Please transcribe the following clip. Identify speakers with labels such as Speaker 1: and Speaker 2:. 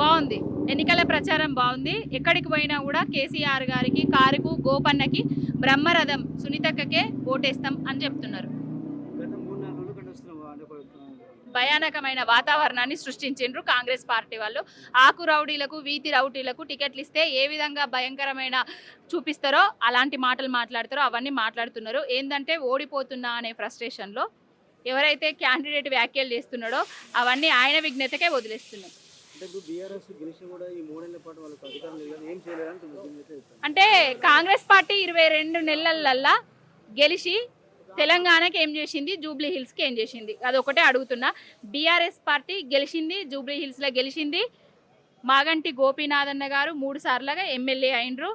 Speaker 1: బాగుంది. ఎన్నికల ప్రచారం బాగుంది. ఎక్కడికి పోయినా కూడా కేసీఆర్ గారికి కారుకు గోపన్నకి బ్రహ్మరథం సునీతక్కకే ఓటేస్తాం అని చెప్తున్నారు. భయానకమైన వాతావరణాన్ని సృష్టించిండ్రు కాంగ్రెస్ పార్టీ వాళ్ళు. ఆకు రౌడీలకు వీతి రౌడీలకు టికెట్లు ఇస్తే ఏ విధంగా భయంకరమైన చూపిస్తారో అలాంటి మాటలు మాట్లాడతారో అవన్నీ మాట్లాడుతున్నారు. ఏంటంటే ఓడిపోతున్నా అనే ఫ్రస్ట్రేషన్లో ఎవరైతే క్యాండిడేట్ వ్యాఖ్యలు చేస్తున్నాడో అవన్నీ ఆయన విజ్ఞతకే వదిలేస్తున్నాం
Speaker 2: అంటే
Speaker 1: కాంగ్రెస్ పార్టీ ఇరవై రెండు నెలలల్లా గెలిచి తెలంగాణకి ఏం చేసింది? జూబ్లీ హిల్స్కి ఏం చేసింది? అదొకటే అడుగుతున్నా. బీఆర్ఎస్ పార్టీ గెలిచింది జూబ్లీ హిల్స్లో గెలిచింది. మాగంటి గోపీనాథన్న గారు మూడు సార్లుగా ఎమ్మెల్యే అయినరు.